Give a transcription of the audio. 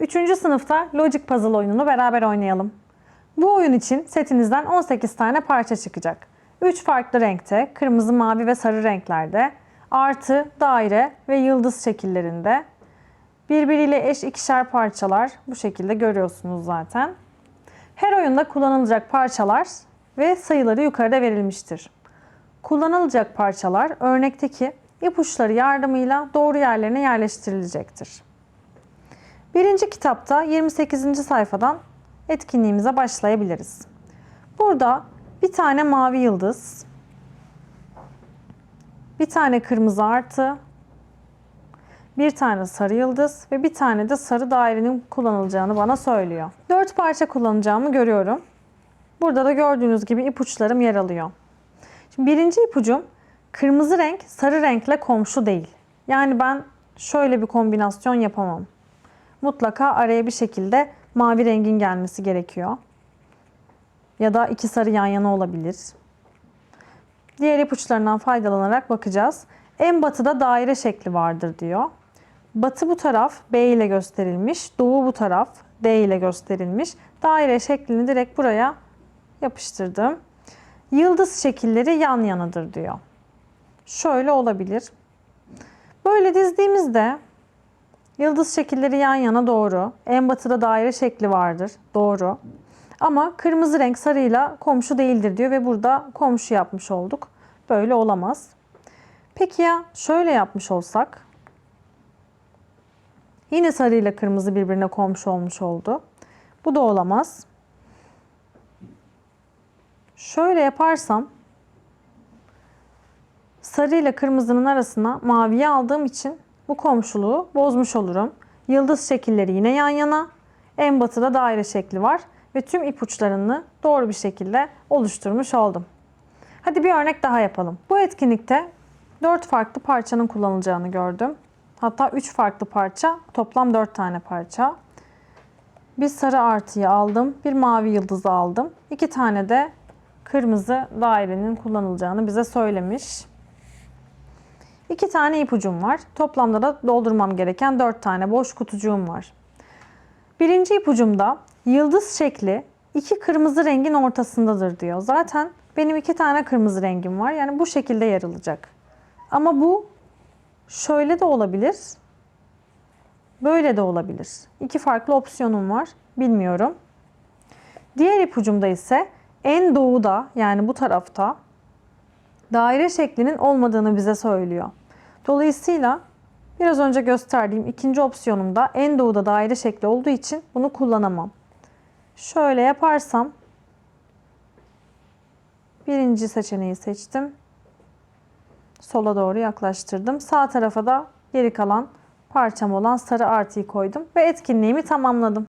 Üçüncü sınıfta Logic Puzzle oyununu beraber oynayalım. Bu oyun için setinizden 18 tane parça çıkacak. 3 farklı renkte, kırmızı, mavi ve sarı renklerde, artı, daire ve yıldız şekillerinde. Birbiriyle eş ikişer parçalar bu şekilde görüyorsunuz zaten. Her oyunda kullanılacak parçalar ve sayıları yukarıda verilmiştir. Kullanılacak parçalar örnekteki ipuçları yardımıyla doğru yerlerine yerleştirilecektir. Birinci kitapta 28. sayfadan etkinliğimize başlayabiliriz. Burada bir tane mavi yıldız, bir tane kırmızı artı, bir tane sarı yıldız ve bir tane de sarı dairenin kullanılacağını bana söylüyor. Dört parça kullanacağımı görüyorum. Burada da gördüğünüz gibi ipuçlarım yer alıyor. Şimdi birinci ipucum kırmızı renk sarı renkle komşu değil. Yani ben şöyle bir kombinasyon yapamam. Mutlaka araya bir şekilde mavi rengin gelmesi gerekiyor. Ya da iki sarı yan yana olabilir. Diğer ipuçlarından faydalanarak bakacağız. En batıda daire şekli vardır diyor. Batı bu taraf B ile gösterilmiş, doğu bu taraf D ile gösterilmiş. Daire şeklini direkt buraya yapıştırdım. Yıldız şekilleri yan yanadır diyor. Şöyle olabilir. Böyle dizdiğimizde yıldız şekilleri yan yana doğru. En batıda daire şekli vardır. Doğru. Ama kırmızı renk sarıyla komşu değildir diyor ve burada komşu yapmış olduk. Böyle olamaz. Peki ya şöyle yapmış olsak? Yine sarı ile kırmızı birbirine komşu olmuş oldu. Bu da olamaz. Şöyle yaparsam sarı ile kırmızının arasına maviyi aldığım için bu komşuluğu bozmuş olurum. Yıldız şekilleri yine yan yana. En batıda daire şekli var ve tüm ipuçlarını doğru bir şekilde oluşturmuş oldum. Hadi bir örnek daha yapalım. Bu etkinlikte 4 farklı parçanın kullanılacağını gördüm. Hatta 3 farklı parça, toplam 4 tane parça. Bir sarı artıyı aldım, bir mavi yıldızı aldım. 2 tane de kırmızı dairenin kullanılacağını bize söylemiş. 2 tane ipucum var. Toplamda da doldurmam gereken 4 tane boş kutucuğum var. Birinci ipucumda yıldız şekli iki kırmızı rengin ortasındadır diyor. Zaten benim iki tane kırmızı rengim var. Yani bu şekilde yer alacak. Ama bu şöyle de olabilir. Böyle de olabilir. İki farklı opsiyonum var. Bilmiyorum. Diğer ipucumda ise en doğuda yani bu tarafta daire şeklinin olmadığını bize söylüyor. Dolayısıyla biraz önce gösterdiğim ikinci opsiyonumda en doğuda daire şekli olduğu için bunu kullanamam. Şöyle yaparsam birinci seçeneği seçtim. Sola doğru yaklaştırdım. Sağ tarafa da geri kalan parçam olan sarı artıyı koydum ve etkinliğimi tamamladım.